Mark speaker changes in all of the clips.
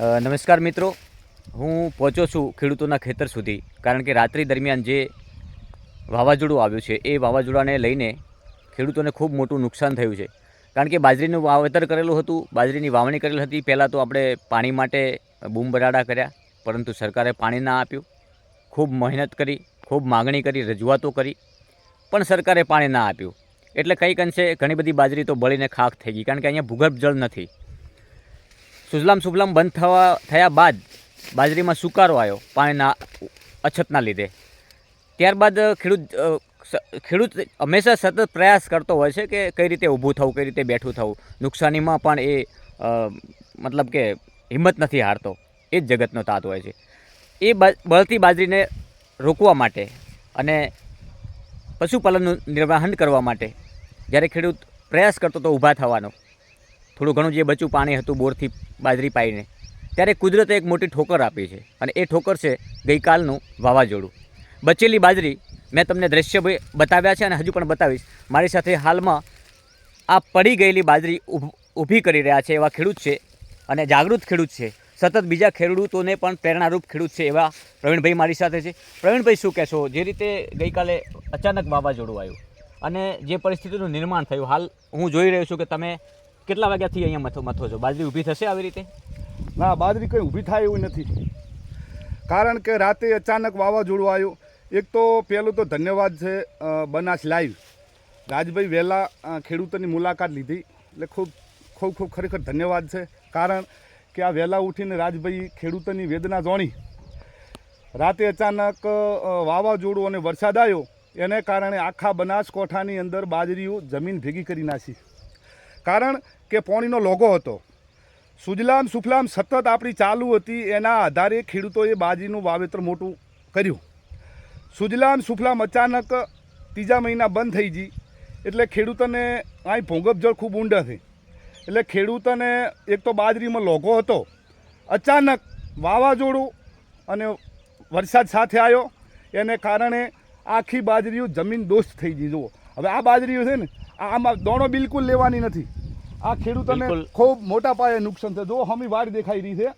Speaker 1: નમસ્કાર મિત્રો. હું પહોંચ્યો છું ખેડૂતોના ખેતર સુધી. કારણ કે રાત્રિ દરમિયાન જે વાવાઝોડું આવ્યું છે, એ વાવાઝોડાને લઈને ખેડૂતોને ખૂબ મોટું નુકસાન થયું છે. કારણ કે બાજરીનું વાવેતર કરેલું હતું, બાજરીની વાવણી કરેલી હતી. પહેલાં તો આપણે પાણી માટે બૂમ બરાડા કર્યા, પરંતુ સરકારે પાણી ના આપ્યું. ખૂબ મહેનત કરી, ખૂબ માગણી કરી, રજૂઆતો કરી, પણ સરકારે પાણી ના આપ્યું. એટલે કંઈક અંશે ઘણી બધી બાજરી તો બળીને ખાખ થઈ ગઈ, કારણ કે અહીંયા ભૂગર્ભ જળ નથી. સુજલામ સુફલામ બંધ થવા થયા બાદ બાજરીમાં સુકારો આવ્યો પાણીના અછતના લીધે. ત્યારબાદ ખેડૂત ખેડૂત હંમેશા સતત પ્રયાસ કરતો હોય છે કે કઈ રીતે ઊભું થવું, કઈ રીતે બેઠું થવું. નુકસાનીમાં પણ એ મતલબ કે હિંમત નથી હારતો. એ જ જગતનો તાત હોય છે. એ બળતી બાજરીને રોકવા માટે અને પશુપાલનનું નિર્વાહન કરવા માટે જ્યારે ખેડૂત પ્રયાસ કરતો તો ઊભા થવાનો થોડું ઘણું જે બચ્યું પાણી હતું બોરથી બાજરી પાઈને, ત્યારે કુદરતે એક મોટી ઠોકર આપી છે અને એ ઠોકર છે ગઈકાલનું વાવાઝોડું. બચેલી બાજરી મેં તમને દ્રશ્ય બતાવ્યા છે અને હજુ પણ બતાવીશ. મારી સાથે હાલમાં આ પડી ગયેલી બાજરી ઊભ- કરી રહ્યા છે એવા ખેડૂત છે અને જાગૃત ખેડૂત છે. સતત બીજા ખેડૂતોને પણ પ્રેરણારૂપ ખેડૂત છે એવા પ્રવીણભાઈ મારી સાથે છે. પ્રવીણભાઈ, શું કહેશો? જે રીતે ગઈકાલે અચાનક વાવાઝોડું આવ્યું અને જે પરિસ્થિતિનું નિર્માણ થયું, હાલ હું જોઈ રહ્યો છું કે તમે કેટલા વાગ્યાથી અહીંયા મથો મથો છો? બાજરી ઊભી થશે આવી રીતે?
Speaker 2: ના, બાજરી કંઈ ઊભી થાય એવું નથી. કારણ કે રાતે અચાનક વાવાઝોડું આવ્યું. એક તો પહેલું તો ધન્યવાદ છે બનાસ લાઈવ. રાજભાઈ વહેલા ખેડૂતોની મુલાકાત લીધી. એટલે ખૂબ ખૂબ ખૂબ ખરેખર ધન્યવાદ છે. કારણ કે આ વહેલા ઉઠીને રાજભાઈ ખેડૂતોની વેદના જાણી. રાતે અચાનક વાવાઝોડું અને વરસાદ આવ્યો. એને કારણે આખા બનાસકોઠાની અંદર બાજરીઓ જમીન ભેગી કરી નાખી. કારણ કે પોણીનો લોગો હતો. સુજલામ સુફલામ સતત આપણી ચાલુ હતી, એના આધારે ખેડૂતોએ બાજરીનું વાવેતર મોટું કર્યું. સુજલામ સુફલામ અચાનક ત્રીજા મહિના બંધ થઈ ગઈ, એટલે ખેડૂતોને અહીં ભૂંગપ જળ ખૂબ ઊંડા થઈ એટલે ખેડૂતોને એક તો બાજરીમાં લોગો હતો, અચાનક વાવાઝોડું અને વરસાદ સાથે આવ્યો, એને કારણે આખી બાજરીઓ જમીન દોસ્ત થઈ ગઈ. જુઓ, હવે આ બાજરીઓ છે ને આમાં દોણો બિલકુલ લેવાની નથી. આ ખેડૂતોને ખૂબ મોટા પાયે નુકસાન છે જો હમી વાડ દેખાઈ રહી છે.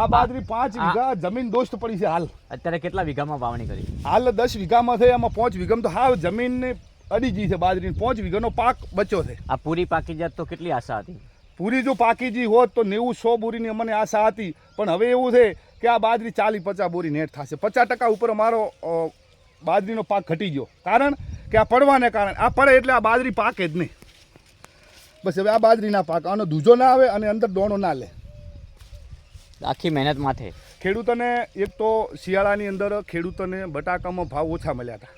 Speaker 2: આ બાજરી પાંચ વીઘા જમીન દોસ્ત પડી છે હાલ.
Speaker 1: અત્યારે કેટલા વીઘામાં વાવણી કરી?
Speaker 2: હાલ દસ વીઘામાં છે એમાં પાંચ વીઘામાં તો હા જમીનને અડી ગઈ છે બાજરી પાંચ વીઘાનો પાક બચ્યો છે.
Speaker 1: આ પૂરી પાકી જાત તો કેટલી આશા હતી?
Speaker 2: પૂરી જો પાકી જી હોત તો નેવું સો બોરીની અમને આશા હતી. પણ હવે એવું છે કે આ બાજરી ચાલી પચાસ બોરી નેટ થશે. પચાસ ટકા ઉપર અમારો બાજરીનો પાક ઘટી ગયો. કારણ કે આ પડવાને કારણે આ પડે એટલે આ બાજરી પાકે જ નહીં. બસ હવે આ બાજરીના પાક આનો દૂજો ના આવે અને અંદર દોણો ના લે.
Speaker 1: આખી મહેનત માથે.
Speaker 2: ખેડૂતોને એક તો શિયાળાની અંદર ખેડૂતોને બટાકામાં ભાવ ઓછા મળ્યા હતા.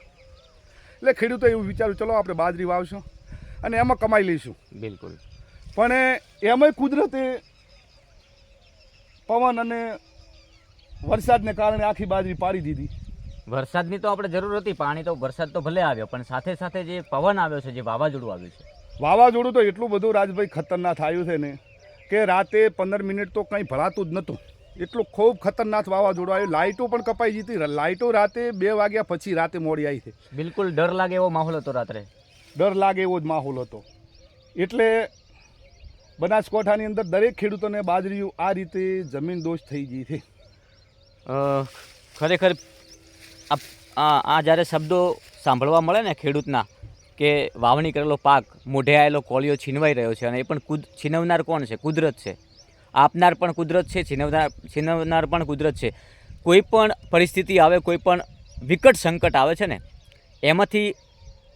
Speaker 2: એટલે ખેડૂતો એવું વિચાર્યું ચલો આપણે બાજરી વાવશું અને એમાં કમાઈ લઈશું.
Speaker 1: બિલકુલ.
Speaker 2: પણ એમાંય કુદરતે પવન અને વરસાદને કારણે આખી બાજરી પાડી દીધી.
Speaker 1: વરસાદની તો આપણે જરૂર હતી પાણી તો વરસાદ તો ભલે આવ્યો પણ સાથે સાથે જે પવન આવ્યો છે જે વાવાઝોડું આવ્યું છે
Speaker 2: વાવાઝોડું તો એટલું બધું રાજભાઈ ખતરનાક થયું છે ને કે રાતે પંદર મિનિટ તો કંઈ ભરાતું જ નહોતું. એટલું ખૂબ ખતરનાક વાવાઝોડું આવ્યું. લાઇટો પણ કપાઈ જતી લાઇટો રાતે બે વાગ્યા પછી રાતે મોડી આવી છે.
Speaker 1: બિલકુલ ડર લાગે એવો માહોલ હતો રાત્રે.
Speaker 2: ડર લાગે એવો જ માહોલ હતો. એટલે બનાસકાંઠાની અંદર દરેક ખેડૂતોને બાજરીઓ આ રીતે જમીન દોષ થઈ ગઈ છે.
Speaker 1: ખરેખર આ આ આ જ્યારે શબ્દો સાંભળવા મળે ને ખેડૂતના કે વાવણી કરેલો પાક મોઢે આવેલો કોળિયો છીનવાઈ રહ્યો છે અને એ પણ કુદ, છીનવનાર કોણ છે? કુદરત છે. આપનાર પણ કુદરત છે, છીનવનાર છીનવનાર પણ કુદરત છે. કોઈ પણ પરિસ્થિતિ આવે, કોઈ પણ વિકટ સંકટ આવે છે ને, એમાંથી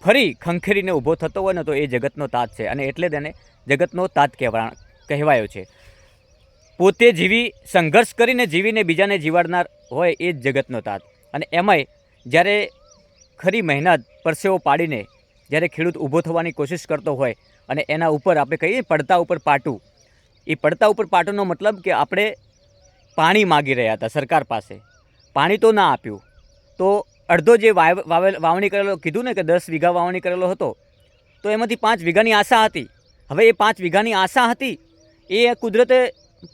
Speaker 1: ફરી ખંખેરીને ઊભો થતો હોય ને તો એ જગતનો તાત છે અને એટલે તેને જગતનો તાત કહેવા, કહેવાયો છે. પોતે જીવી, સંઘર્ષ કરીને જીવીને બીજાને જીવાડનાર હોય એ જ જગતનો તાત. અને એમાંય જ્યારે ખરી મહેનત પરસેવો પાડીને જ્યારે ખેડૂત ઊભો થવાની કોશિશ કરતો હોય અને એના ઉપર આપણે કહીએ પડતા ઉપર પાટું, એ પડતા ઉપર પાટુંનો મતલબ કે આપણે પાણી માગી રહ્યા હતા સરકાર પાસે. પાણી તો ના આપ્યું. તો અડધો જે વાવ, વાવેલ, વાવણી કરેલો, કીધું ને કે દસ વીઘા વાવણી કરેલો હતો, તો એમાંથી પાંચ વીઘાની આશા હતી. હવે એ પાંચ વીઘાની આશા હતી, એ કુદરતે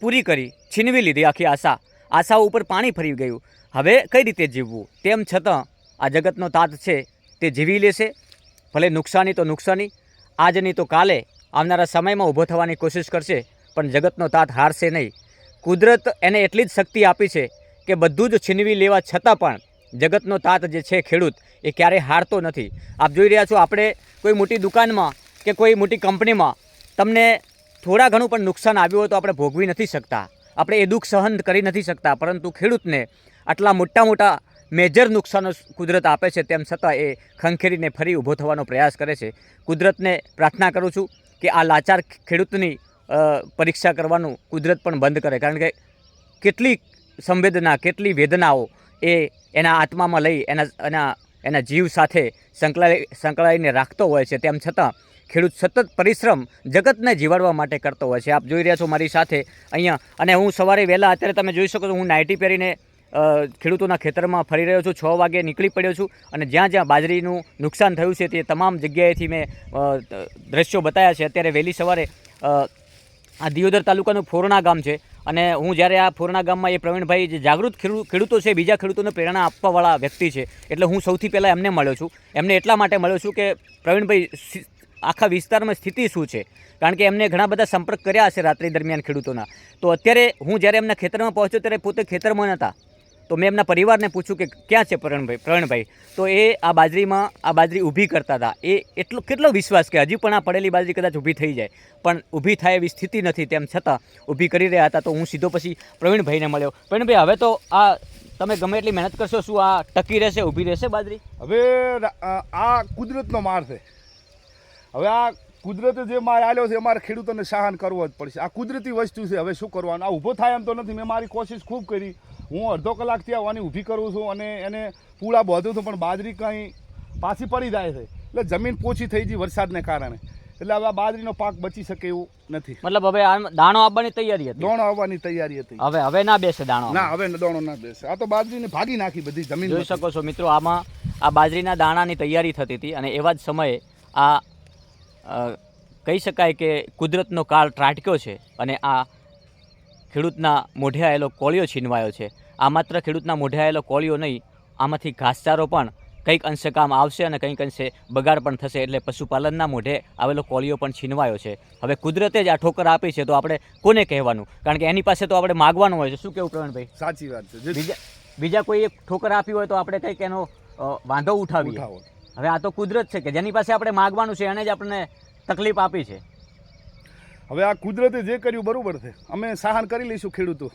Speaker 1: પૂરી કરી, છીનવી લીધી આખી આશા. આશા ઉપર પાણી ફરી ગયું. હવે કઈ રીતે જીવવું? તેમ છતાં આ જગતનો તાત છે, તે જીવી લેશે. ભલે નુકસાની તો નુકસાની, આજની તો કાલે આવનારા સમયમાં ઊભો થવાની કોશિશ કરશે, પણ જગતનો તાત હારશે નહીં. કુદરત એને એટલી જ શક્તિ આપી છે કે બધું જ છીનવી લેવા છતાં પણ જગતનો તાત જે છે ખેડૂત, એ ક્યારેય હારતો નથી. આપ જોઈ રહ્યા છો, આપણે કોઈ મોટી દુકાનમાં કે કોઈ મોટી કંપનીમાં તમને થોડા ઘણું પણ નુકસાન આવ્યું હોય તો આપણે ભોગવી નથી શકતા. આપણે એ દુઃખ સહન કરી નથી શકતા, પરંતુ ખેડૂતને આટલા મોટા મોટા મેજર નુકસાનો કુદરત આપે છે તેમ છતાં એ ખંખેરીને ફરી ઊભો થવાનો પ્રયાસ કરે છે. કુદરતને પ્રાર્થના કરું છું કે આ લાચાર ખેડૂતની પરીક્ષા કરવાનું કુદરત પણ બંધ કરે. કારણ કે કેટલી સંવેદના, કેટલી વેદનાઓ એ એના આત્મામાં લઈ એના એના એના જીવ સાથે સંકળાઈ સંકળાઈને રાખતો હોય છે. તેમ છતાં ખેડૂત સતત પરિશ્રમ જગતને જીવાડવા માટે કરતો હોય છે. આપ જોઈ રહ્યા છો મારી સાથે અહીંયા. અને હું સવારે વહેલા, અત્યારે તમે જોઈ શકો છો, હું નાઇટી પહેરીને ખેડૂતોના ખેતરમાં ફરી રહ્યો છું, છ વાગે નીકળી પડ્યો છું અને જ્યાં જ્યાં બાજરીનું નુકસાન થયું છે તે તમામ જગ્યાએથી મેં દ્રશ્યો બતાવ્યા છે. અત્યારે વહેલી સવારે આ દિયોદર તાલુકાનું ફોરણા ગામ છે અને હું જ્યારે આ ફોરણા ગામમાં એ પ્રવીણભાઈ જે જાગૃત ખેડૂ- ખેડૂતો છે, બીજા ખેડૂતોને પ્રેરણા આપવાવાળા વ્યક્તિ છે, એટલે હું સૌથી પહેલાં એમને મળ્યો છું. એમને એટલા માટે મળ્યો છું કે પ્રવીણભાઈ આખા વિસ્તારમાં સ્થિતિ શું છે? કારણ કે એમને ઘણા બધા સંપર્ક કર્યા હશે રાત્રિ દરમિયાન ખેડૂતોના. તો અત્યારે હું જ્યારે એમના ખેતરમાં પહોંચ્યો ત્યારે પોતે ખેતરમાં નહોતા. તો મેં એમના પરિવારને પૂછ્યું કે ક્યાં છે પ્રવીણભાઈ પ્રવીણભાઈ તો એ આ બાજરીમાં, આ બાજરી ઊભી કરતા હતા. એ એટલો, કેટલો વિશ્વાસ કે હજી પણ આ પડેલી બાજરી કદાચ ઊભી થઈ જાય. પણ ઊભી થાય એવી સ્થિતિ નથી, તેમ છતાં ઊભી કરી રહ્યા હતા. તો હું સીધો પછી પ્રવીણભાઈને મળ્યો. પ્રવીણભાઈ, હવે તો આ તમે ગમે એટલી મહેનત કરશો, શું આ ટકી રહેશે, ઊભી રહેશે બાજરી?
Speaker 2: હવે આ કુદરતનો માર છે. હવે આ કુદરતે જે માર આલ્યો છે અમારે ખેડૂતોને સહન કરવો જ પડશે. આ કુદરતી વસ્તુ છે. હવે શું કરવાનું? આ ઊભો થાય એમ તો નથી. મેં મારી કોશિશ ખૂબ કરી. હું અડધો કલાકથી આવવાની ઊભી કરું છું અને એને પૂળા બોધું છું પણ બાજરી કંઈ પાછી પડી જાય છે. એટલે જમીન પોછી થઈ ગઈ વરસાદને કારણે. એટલે હવે આ બાજરીનો પાક બચી શકે એવું નથી.
Speaker 1: મતલબ હવે આ દાણો આવવાની તૈયારી હતી?
Speaker 2: દોણો આવવાની તૈયારી હતી.
Speaker 1: હવે હવે ના બેસે દાણો?
Speaker 2: ના હવે દોણો ના બેસે. આ તો બાજરીને ભાગી નાખી બધી જમીન
Speaker 1: જોઈ શકો છો મિત્રો આમાં આ બાજરીના દાણાની તૈયારી થતી હતી અને એવા જ સમયે આ કહી શકાય કે કુદરતનો કાળ ત્રાટક્યો છે અને આ ખેડૂતના મોઢે આવેલો કોળિયો છીનવાયો છે. આ માત્ર ખેડૂતના મોઢે આવેલો કોળિયો નહીં આમાંથી ઘાસચારો પણ કંઈક અંશે કામ આવશે અને કંઈક અંશે બગાડ પણ થશે એટલે પશુપાલનના મોઢે આવેલો કોળિયો પણ છીનવાયો છે. હવે કુદરતે જ આ ઠોકર આપી છે તો આપણે કોને કહેવાનું? કારણ કે એની પાસે તો આપણે માગવાનું હોય છે. શું કેવું પ્રવીણભાઈ?
Speaker 2: સાચી વાત છે.
Speaker 1: બીજા બીજા કોઈ એક ઠોકર આપી હોય તો આપણે કંઈક એનો વાંધો ઉઠાવીએ.
Speaker 2: ઉઠાવો.
Speaker 1: હવે આ તો કુદરત છે કે જેની પાસે આપણે માગવાનું છે એને જ આપણને તકલીફ આપી છે.
Speaker 2: હવે આ કુદરતે જે કર્યું બરોબર છે. અમે સહન કરી લઈશું ખેડૂતો.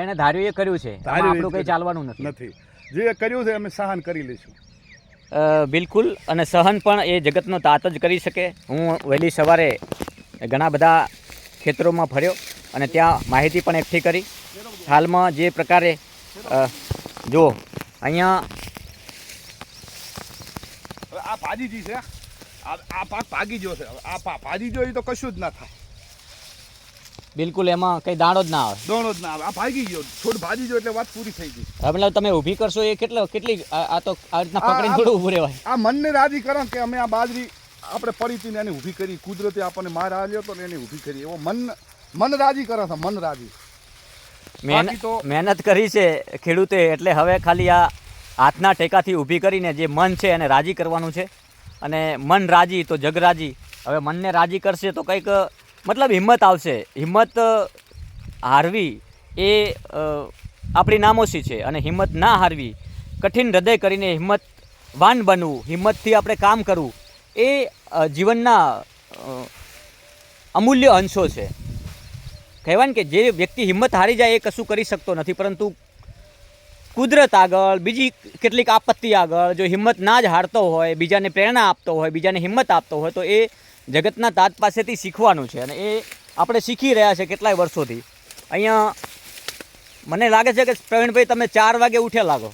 Speaker 1: એને ધાર્યું એ કર્યું છે. આપણું કંઈ ચાલવાનું નથી.
Speaker 2: નથી. જે કર્યું છે અમે સહન કરી લઈશું.
Speaker 1: બિલકુલ. અને સહન પણ એ જગતનો તાત જ કરી શકે. હું વહેલી સવારે ઘણા બધા ખેતરોમાં ફર્યો અને ત્યાં માહિતી પણ એકઠી કરી. હાલમાં જે પ્રકારે જો અહીંયા
Speaker 2: આ ભાજી છે. આ પાક ભાગી ગયો છે. આ ભાજી ગયો એ તો કશું જ ના થાય.
Speaker 1: બિલકુલ એમાં કંઈ દાણો જ ના આવે.
Speaker 2: દાણો જ ના આવે. આ ભાગી ગયો. છોડ ભાજી ગયો એટલે વાત પૂરી થઈ ગઈ.
Speaker 1: હવે તમે ઊભી કરશો એ કેટલો કેટલી આ તો આ રીતના પકડીને થોડું ઊભું રહેવાય.
Speaker 2: આ મનને રાજી કરો કે અમે આ બાજરી આપણે પડી હતી ને એને ઊભી કરી. કુદરતે આપણને માર આવ્યો તો એને ઊભી કરી. એવો મન મન રાજી કરો છો મન રાજી.
Speaker 1: મહેનત કરી છે ખેડૂતે એટલે હવે ખાલી આ હાથના ટેકાથી ઊભી કરીને જે મન છે એને રાજી કરવાનું છે. અને મન રાજી તો જગ રાજી. હવે મનને રાજી કરશે તો કંઈક મતલબ હિંમત આવશે. હિંમત હારવી એ આપણી નામોશી છે અને હિંમત ના હારવી, કઠિન હૃદય કરીને હિંમતવાન બનવું, હિંમતથી આપણે કામ કરવું એ જીવનના અમૂલ્ય અંશો છે. કહેવાય કે જે વ્યક્તિ હિંમત હારી જાય એ કશું કરી શકતો નથી, પરંતુ કુદરત આગળ, બીજી કેટલીક આપત્તિ આગળ, જો હિંમત ના જ હારતો હોય, બીજાને પ્રેરણા આપતો હોય, બીજાને હિંમત આપતો હોય, તો એ જગતના તાત પાસેથી શીખવાનું છે અને એ આપણે શીખી રહ્યા છે કેટલાય વર્ષોથી. અહીંયા મને લાગે છે કે પ્રવીણભાઈ તમે ચાર વાગે ઉઠ્યા લાગો.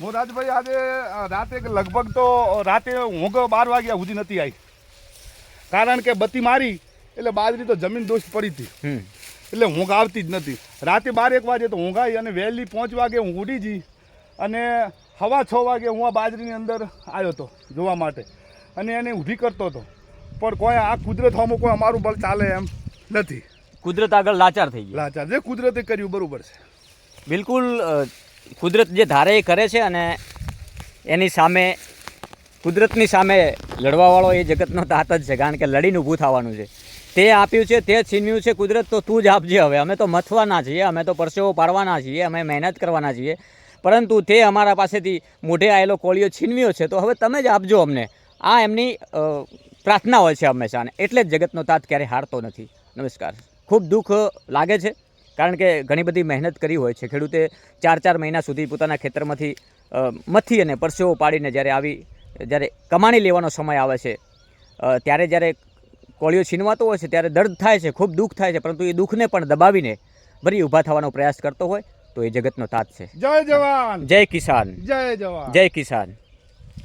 Speaker 2: મોરાજભાઈ આજે અ, રાતે લગભગ તો રાતે ઊંઘ બાર વાગ્યા સુધી નથી આવી. કારણ કે બત્તી મારી એટલે બાજરી તો જમીન દોષ પડી હતી. એટલે ઊંઘ આવતી જ નથી. રાતે બાર એક વાગે તો ઊંઘ આવી અને વહેલી પાંચ વાગે હું ઉડી જઈ અને હવા છ વાગે હું આ બાજરીની અંદર આવ્યો હતો જોવા માટે. અને એને ઊભી કરતો હતો. પણ કોઈ આ કુદરત હોમો કોઈ અમારું બળ ચાલે એમ નથી.
Speaker 1: કુદરત આગળ લાચાર થઈ ગઈ.
Speaker 2: લાચાર. જે કુદરતે કર્યું બરોબર છે.
Speaker 1: બિલકુલ કુદરત જે ધારે એ કરે છે અને એની સામે કુદરતની સામે લડવાવાળો એ જગતનો તાત જ છે કારણ કે લડીને ઊભું થવાનું છે. તે આપ્યું છે તે છીનવ્યું છે કુદરત તો તું જ આપજે હવે. અમે તો મથવાના છીએ અમે તો પરસેવો પાડવાના છીએ અમે મહેનત કરવાના છીએ. પરંતુ તે અમારા પાસેથી મોઢે આવેલો કોળીઓ છીનવ્યો છે તો હવે તમે જ આપજો અમને. આ એમની પ્રાર્થના હોય છે હંમેશા અને એટલે જ જગતનો તાત ક્યારે હારતો નથી. નમસ્કાર. ખૂબ દુઃખ લાગે છે કારણ કે ઘણી બધી મહેનત કરી હોય છે. ખેડૂતે ચાર ચાર મહિના સુધી પોતાના ખેતરમાંથી મથી અને પરસેવો પાડીને જ્યારે આવી જ્યારે કમાણી લેવાનો સમય આવે છે ત્યારે જ્યારે કોળીઓ છીનવાતો હોય છે ત્યારે દર્દ થાય છે ખૂબ દુઃખ થાય છે. પરંતુ એ દુઃખને પણ દબાવીને ફરી ઊભા થવાનો પ્રયાસ કરતો હોય તો એ જગતનો તાત છે.
Speaker 2: જય જવાન!
Speaker 1: જય કિસાન.
Speaker 2: જય જવાન!
Speaker 1: જય કિસાન.